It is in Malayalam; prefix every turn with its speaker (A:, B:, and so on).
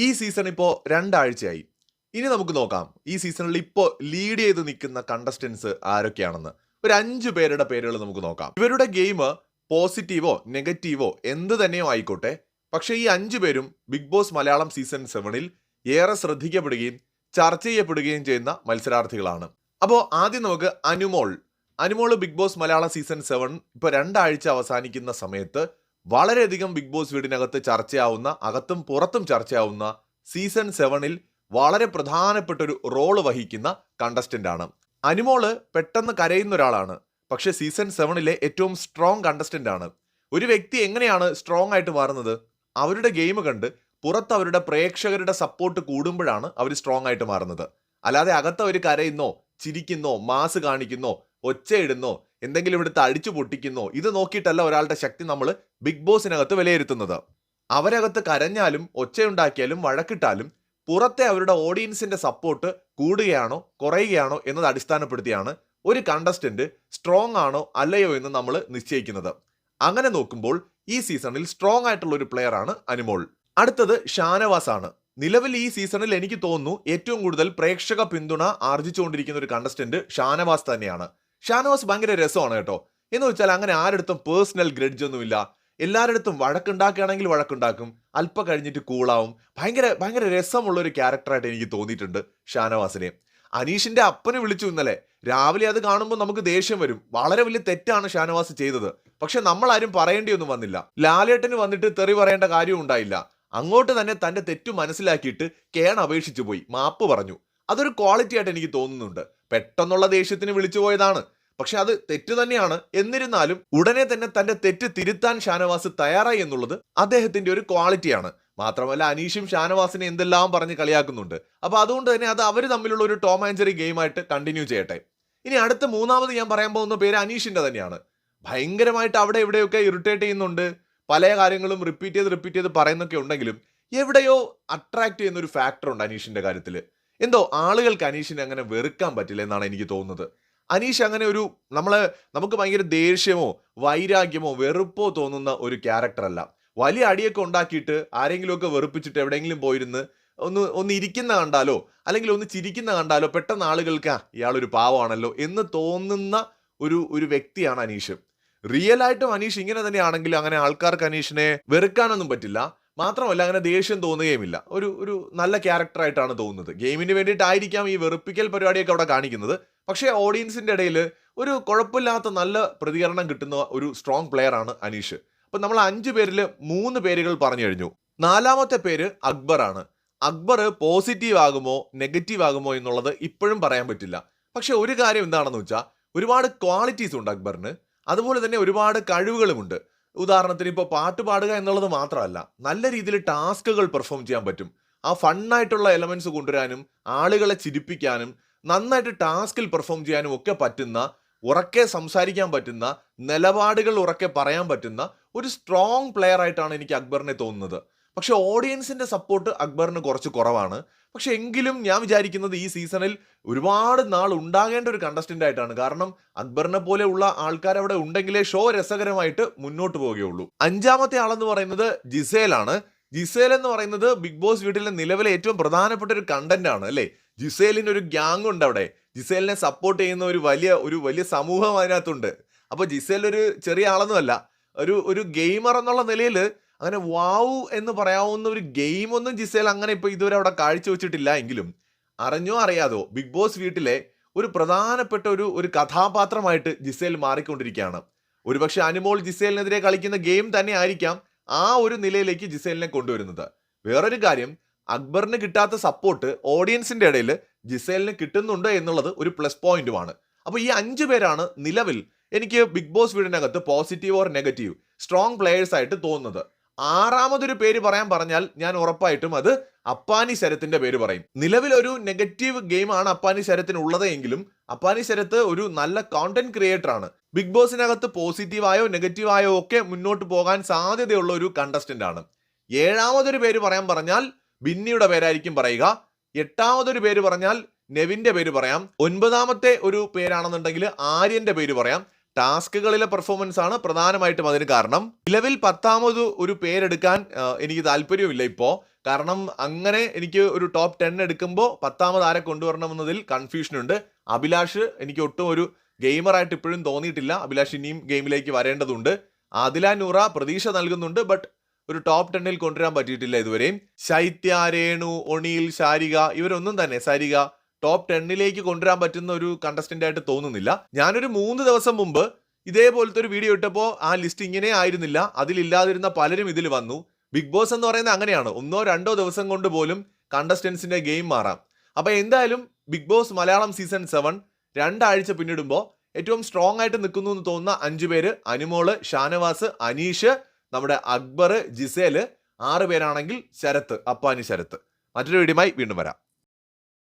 A: ഈ സീസൺ ഇപ്പോൾ രണ്ടാഴ്ചയായി. ഇനി നമുക്ക് നോക്കാം. ഈ സീസണിൽ ഇപ്പോൾ ലീഡ് ചെയ്ത് നിൽക്കുന്ന കണ്ടസ്റ്റൻസ് ആരൊക്കെയാണെന്ന്. ഒരു അഞ്ച് പേരുടെ പേരുകൾ നമുക്ക് നോക്കാം. ഇവരുടെ ഗെയിം പോസിറ്റീവോ നെഗറ്റീവോ എന്ത് തന്നെയോ ആയിക്കോട്ടെ. പക്ഷേ ഈ അഞ്ച് പേരും ബിഗ് ബോസ് മലയാളം സീസൺ സെവനിൽ ഏറെ ശ്രദ്ധിക്കപ്പെടുകയും ചർച്ച ചെയ്യപ്പെടുകയും ചെയ്യുന്ന മത്സരാർത്ഥികളാണ്. അപ്പോൾ ആദ്യം നമുക്ക് Anumol. Anumol big boss Malayalam season seven ഇപ്പോൾ രണ്ടാഴ്ച അവസാനിക്കുന്ന സമയത്ത് വളരെയധികം ബിഗ് ബോസ് വീടിനകത്ത് ചർച്ചയാവുന്ന അകത്തും പുറത്തും ചർച്ചയാവുന്ന സീസൺ സെവനിൽ വളരെ പ്രധാനപ്പെട്ട ഒരു റോൾ വഹിക്കുന്ന കണ്ടസ്റ്റന്റ് ആണ് അനുമോൾ പെട്ടെന്ന് കരയുന്ന ഒരാളാണ്. പക്ഷെ സീസൺ സെവനിലെ ഏറ്റവും സ്ട്രോങ് കണ്ടസ്റ്റന്റ് ആണ് ഒരു വ്യക്തി എങ്ങനെയാണ് സ്ട്രോങ് ആയിട്ട് മാറുന്നത്? അവരുടെ ഗെയിം കണ്ട് പുറത്ത് അവരുടെ പ്രേക്ഷകരുടെ സപ്പോർട്ട് കൂടുമ്പോഴാണ് അവർ സ്ട്രോങ് ആയിട്ട് മാറുന്നത്. അല്ലാതെ അകത്ത് അവർ കരയുന്നോ ചിരിക്കുന്നോ മാസ് കാണിക്കുന്നോ ഒച്ചയിടുന്നോ എന്തെങ്കിലും ഇവിടുത്തെ അടിച്ചു പൊട്ടിക്കുന്നോ ഇത് നോക്കിയിട്ടല്ല ഒരാളുടെ ശക്തി നമ്മൾ ബിഗ് ബോസിനകത്ത് വിലയിരുത്തുന്നത്. അവരകത്ത് കരഞ്ഞാലും ഒച്ചയുണ്ടാക്കിയാലും വഴക്കിട്ടാലും പുറത്തെ അവരുടെ ഓഡിയൻസിന്റെ സപ്പോർട്ട് കൂടുകയാണോ കുറയുകയാണോ എന്നത് അടിസ്ഥാനപ്പെടുത്തിയാണ് ഒരു കണ്ടസ്റ്റന്റ് സ്ട്രോങ് ആണോ അല്ലയോ എന്ന് നമ്മൾ നിശ്ചയിക്കുന്നത്. അങ്ങനെ നോക്കുമ്പോൾ ഈ സീസണിൽ സ്ട്രോങ് ആയിട്ടുള്ള ഒരു പ്ലെയർ ആണ് അനുമോൾ. അടുത്തത് ഷാനവാസ് ആണ് നിലവിൽ ഈ സീസണിൽ എനിക്ക് തോന്നുന്നു ഏറ്റവും കൂടുതൽ പ്രേക്ഷക പിന്തുണ ആർജിച്ചുകൊണ്ടിരിക്കുന്ന ഒരു കണ്ടസ്റ്റന്റ് ഷാനവാസ് തന്നെയാണ്. ഷാനവാസ് ഭയങ്കര രസമാണ് കേട്ടോ. എന്ന് വെച്ചാൽ അങ്ങനെ ആരടുത്തും പേഴ്സണൽ ഗ്രഡ്ജ് ഒന്നുമില്ല. എല്ലാവരുടെ വഴക്കുണ്ടാക്കുകയാണെങ്കിൽ വഴക്കുണ്ടാക്കും. അല്പം കഴിഞ്ഞിട്ട് കൂളാവും ഭയങ്കര ഭയങ്കര രസമുള്ള ഒരു ക്യാരക്ടറായിട്ട് എനിക്ക് തോന്നിയിട്ടുണ്ട് ഷാനവാസിനെ. അനീഷിന്റെ അപ്പനെ വിളിച്ചു ഇന്നലെ. രാവിലെ അത് കാണുമ്പോൾ നമുക്ക് ദേഷ്യം വരും. വളരെ വലിയ തെറ്റാണ് ഷാനവാസ് ചെയ്തത്. പക്ഷെ നമ്മൾ ആരും പറയേണ്ടിയൊന്നും വന്നില്ല. ലാലേട്ടന് വന്നിട്ട് തെറി പറയേണ്ട കാര്യവും ഉണ്ടായില്ല. അങ്ങോട്ട് തന്നെ തന്റെ തെറ്റു മനസ്സിലാക്കിയിട്ട് കേൺ അപേക്ഷിച്ചു പോയി. മാപ്പ് പറഞ്ഞു. അതൊരു ക്വാളിറ്റി ആയിട്ട് എനിക്ക് തോന്നുന്നുണ്ട്. പെട്ടെന്നുള്ള ദേഷ്യത്തിന് വിളിച്ചു പോയതാണ്. പക്ഷെ അത് തെറ്റ് തന്നെയാണ്. എന്നിരുന്നാലും ഉടനെ തന്നെ തന്റെ തെറ്റ് തിരുത്താൻ ഷാനവാസ് തയ്യാറായി എന്നുള്ളത് അദ്ദേഹത്തിന്റെ ഒരു ക്വാളിറ്റിയാണ്. മാത്രമല്ല അനീഷും ഷാനവാസിനെ എന്തെല്ലാം പറഞ്ഞ് കളിയാക്കുന്നുണ്ട്. അപ്പൊ അതുകൊണ്ട് തന്നെ അത് അവർ തമ്മിലുള്ള ഒരു ടോം ആൻഡ് ജെറി ഗെയിമായിട്ട് കണ്ടിന്യൂ ചെയ്യട്ടെ. ഇനി അടുത്ത മൂന്നാമത് ഞാൻ പറയാൻ പോകുന്ന പേര് അനീഷിന്റെ തന്നെയാണ്. ഭയങ്കരമായിട്ട് അവിടെ ഇവിടെയൊക്കെ ഇറിറ്റേറ്റ് ചെയ്യുന്നുണ്ട്. പല കാര്യങ്ങളും റിപ്പീറ്റ് ചെയ്ത് റിപ്പീറ്റ് ചെയ്ത് പറയുന്നൊക്കെ ഉണ്ടെങ്കിലും എവിടെയോ അട്രാക്ട് ചെയ്യുന്ന ഒരു ഫാക്ടർ ഉണ്ട് അനീഷിന്റെ കാര്യത്തിൽ. എന്തോ ആളുകൾക്ക് അനീഷിനെ അങ്ങനെ വെറുക്കാൻ പറ്റില്ല എന്നാണ് എനിക്ക് തോന്നുന്നത്. അനീഷ് അങ്ങനെ ഒരു നമ്മൾ നമുക്ക് ഭയങ്കര ദേഷ്യമോ വൈരാഗ്യമോ വെറുപ്പോ തോന്നുന്ന ഒരു ക്യാരക്ടറല്ല വലിയ അടിയൊക്കെ ഉണ്ടാക്കിയിട്ട് ആരെങ്കിലുമൊക്കെ വെറുപ്പിച്ചിട്ട് എവിടെയെങ്കിലും പോയിരുന്ന് ഒന്ന് ഒന്ന് ഇരിക്കുന്ന കണ്ടാലോ അല്ലെങ്കിൽ ഒന്ന് ചിരിക്കുന്ന കണ്ടാലോ പെട്ടെന്ന് ആളുകൾക്ക് ഇയാളൊരു പാവമാണല്ലോ എന്ന് തോന്നുന്ന ഒരു ഒരു വ്യക്തിയാണ് അനീഷ്. റിയൽ ആയിട്ടും അനീഷ് ഇങ്ങനെ തന്നെയാണെങ്കിലും അങ്ങനെ ആൾക്കാർക്ക് അനീഷിനെ വെറുക്കാനൊന്നും പറ്റില്ല. മാത്രമല്ല അങ്ങനെ ദേഷ്യം തോന്നുകയുമില്ല. ഒരു ഒരു നല്ല ക്യാരക്ടറായിട്ടാണ് തോന്നുന്നത്. ഗെയിമിന് വേണ്ടിയിട്ടായിരിക്കാം ഈ വെറുപ്പിക്കൽ പരിപാടിയൊക്കെ അവിടെ കാണിക്കുന്നത്. പക്ഷേ ഓഡിയൻസിന്റെ ഇടയിൽ ഒരു കുഴപ്പമില്ലാത്ത നല്ല പ്രതികരണം കിട്ടുന്ന ഒരു സ്ട്രോങ് പ്ലെയർ ആണ് അനീഷ്. അപ്പം നമ്മൾ അഞ്ച് പേരിൽ മൂന്ന് പേരുകൾ പറഞ്ഞു കഴിഞ്ഞു. നാലാമത്തെ പേര് അക്ബർ ആണ്. അക്ബർ പോസിറ്റീവ് ആകുമോ നെഗറ്റീവ് ആകുമോ എന്നുള്ളത് ഇപ്പോഴും പറയാൻ പറ്റില്ല. പക്ഷേ ഒരു കാര്യം എന്താണെന്ന് വെച്ചാൽ ഒരുപാട് ക്വാളിറ്റീസ് ഉണ്ട് അക്ബറിന്. അതുപോലെ തന്നെ ഒരുപാട് കഴിവുകളുമുണ്ട്. ഉദാഹരണത്തിന് ഇപ്പോൾ പാട്ട് പാടുക എന്നുള്ളത് മാത്രമല്ല നല്ല രീതിയിൽ ടാസ്കുകൾ പെർഫോം ചെയ്യാൻ പറ്റും. ആ ഫണ്ണായിട്ടുള്ള എലമെന്റ്സ് കൊണ്ടുവരാനും ആളുകളെ ചിരിപ്പിക്കാനും നന്നായിട്ട് ടാസ്കിൽ പെർഫോം ചെയ്യാനും ഒക്കെ പറ്റുന്ന ഉറക്കെ സംസാരിക്കാൻ പറ്റുന്ന നിലപാടുകൾ ഉറക്കെ പറയാൻ പറ്റുന്ന ഒരു സ്ട്രോങ് പ്ലെയർ ആയിട്ടാണ് എനിക്ക് അക്ബറിനെ തോന്നുന്നത്. പക്ഷെ ഓഡിയൻസിന്റെ സപ്പോർട്ട് അക്ബറിന് കുറച്ച് കുറവാണ്. പക്ഷെ എങ്കിലും ഞാൻ വിചാരിക്കുന്നത് ഈ സീസണിൽ ഒരുപാട് നാൾ ഉണ്ടാകേണ്ട ഒരു കണ്ടസ്റ്റന്റ് ആയിട്ടാണ്. കാരണം അക്ബറിനെ പോലെയുള്ള ആൾക്കാർ അവിടെ ഉണ്ടെങ്കിലേ ഷോ രസകരമായിട്ട് മുന്നോട്ട് പോവുകയുള്ളൂ. അഞ്ചാമത്തെ ആളെന്ന് പറയുന്നത് ജിസേലാണ്. ജിസേൽ എന്ന് പറയുന്നത് ബിഗ് ബോസ് വീട്ടിലെ നിലവിലെ ഏറ്റവും പ്രധാനപ്പെട്ട ഒരു കണ്ടന്റ് ആണ് അല്ലേ? ജിസേലിന് ഒരു ഗ്യാങ് ഉണ്ട് അവിടെ. ജിസേലിനെ സപ്പോർട്ട് ചെയ്യുന്ന ഒരു വലിയ ഒരു വലിയ സമൂഹം അതിനകത്തുണ്ട്. അപ്പോൾ ജിസേൽ ഒരു ചെറിയ ആളൊന്നുമല്ല. ഒരു ഒരു ഗെയിമർ എന്നുള്ള നിലയിൽ അങ്ങനെ വാവ് എന്ന് പറയാവുന്ന ഒരു ഗെയിം ഒന്നും ജിസേൽ അങ്ങനെ ഇപ്പൊ ഇതുവരെ അവിടെ കാഴ്ചവെച്ചിട്ടില്ല എങ്കിലും അറിഞ്ഞോ അറിയാതോ ബിഗ് ബോസ് വീട്ടിലെ ഒരു പ്രധാനപ്പെട്ട ഒരു ഒരു കഥാപാത്രമായിട്ട് ജിസേൽ മാറിക്കൊണ്ടിരിക്കുകയാണ്. ഒരുപക്ഷെ അനുമോൾ ജിസേലിനെതിരെ കളിക്കുന്ന ഗെയിം തന്നെ ആയിരിക്കാം ആ ഒരു നിലയിലേക്ക് ജിസേലിനെ കൊണ്ടുവരുന്നത്. വേറൊരു കാര്യം അക്ബറിന് കിട്ടാത്ത സപ്പോർട്ട് ഓഡിയൻസിന്റെ ഇടയിൽ ജിസേലിന് കിട്ടുന്നുണ്ട് എന്നുള്ളത് ഒരു പ്ലസ് പോയിന്റുമാണ് അപ്പൊ ഈ അഞ്ചു പേരാണ് നിലവിൽ എനിക്ക് ബിഗ് ബോസ് വീടിനകത്ത് positive or negative strong players ആയിട്ട് തോന്നുന്നത്. ആറാമതൊരു പേര് പറയാൻ പറഞ്ഞാൽ ഞാൻ ഉറപ്പായിട്ടും അത് അപ്പാനി ശരത്തിന്റെ പേര് പറയും. നിലവിലൊരു നെഗറ്റീവ് ഗെയിമാണ് അപ്പാനി ശരത്തിന് ഉള്ളത് എങ്കിലും അപ്പാനി ശരത്ത് ഒരു നല്ല കോണ്ടന്റ് ക്രിയേറ്റർ ആണ്. ബിഗ് ബോസിനകത്ത് പോസിറ്റീവായോ നെഗറ്റീവായോ ഒക്കെ മുന്നോട്ട് പോകാൻ സാധ്യതയുള്ള ഒരു കണ്ടസ്റ്റന്റ് ആണ്. ഏഴാമതൊരു പേര് പറയാൻ പറഞ്ഞാൽ ബിന്നിയുടെ പേരായിരിക്കും പറയുക. എട്ടാമതൊരു പേര് പറഞ്ഞാൽ നെവിന്റെ പേര് പറയാം. ഒൻപതാമത്തെ ഒരു പേരാണെന്നുണ്ടെങ്കിൽ ആര്യന്റെ പേര് പറയാം. ടാസ്കുകളിലെ പെർഫോമൻസ് ആണ് പ്രധാനമായിട്ടും അതിന് കാരണം. നിലവിൽ പത്താമത് ഒരു പേരെടുക്കാൻ എനിക്ക് താല്പര്യമില്ല ഇപ്പോൾ കാരണം അങ്ങനെ എനിക്ക് ഒരു ടോപ്പ് ടെൻ എടുക്കുമ്പോൾ പത്താമത് ആരെ കൊണ്ടുവരണമെന്നതിൽ കൺഫ്യൂഷനുണ്ട് അഭിലാഷ് എനിക്ക് ഒട്ടും ഒരു ഗെയിമറായിട്ട് ഇപ്പോഴും തോന്നിയിട്ടില്ല. അഭിലാഷ് ഇനിയും ഗെയിമിലേക്ക് വരേണ്ടതുണ്ട്. ആദില നൂറ പ്രതീക്ഷ നൽകുന്നുണ്ട് ബട്ട് ഒരു ടോപ്പ് ടെന്നിൽ കൊണ്ടുവരാൻ പറ്റിയിട്ടില്ല ഇതുവരെയും. ശൈത്യ രേണു ഒണിയിൽ ശാരിക ഇവരൊന്നും തന്നെ. സരിക ടോപ്പ് ടെന്നിലേക്ക് കൊണ്ടുവരാൻ പറ്റുന്ന ഒരു കണ്ടസ്റ്റന്റ് ആയിട്ട് തോന്നുന്നില്ല. ഞാനൊരു മൂന്ന് ദിവസം മുമ്പ് ഇതേപോലത്തെ ഒരു വീഡിയോ ഇട്ടപ്പോൾ ആ ലിസ്റ്റ് ഇങ്ങനെ ആയിരുന്നില്ല. അതിലില്ലാതിരുന്ന പലരും ഇതിൽ വന്നു. ബിഗ് ബോസ് എന്ന് പറയുന്നത് അങ്ങനെയാണ്. ഒന്നോ രണ്ടോ ദിവസം കൊണ്ട് പോലും കണ്ടസ്റ്റൻസിന്റെ ഗെയിം മാറാം. അപ്പൊ എന്തായാലും Bigg Boss Malayalam season seven രണ്ടാഴ്ച പിന്നിടുമ്പോൾ ഏറ്റവും സ്ട്രോങ് ആയിട്ട് നിൽക്കുന്നു എന്ന് തോന്നുന്ന അഞ്ചു പേര് അനുമോൾ ഷാനവാസ് അനീഷ് നമ്മുടെ അക്ബർ ജിസേൽ ആറ് പേരാണെങ്കിൽ ശരത്ത് അപ്പാനി ശരത്ത്. മറ്റൊരു വീഡിയോമായി വീണ്ടും വരാം.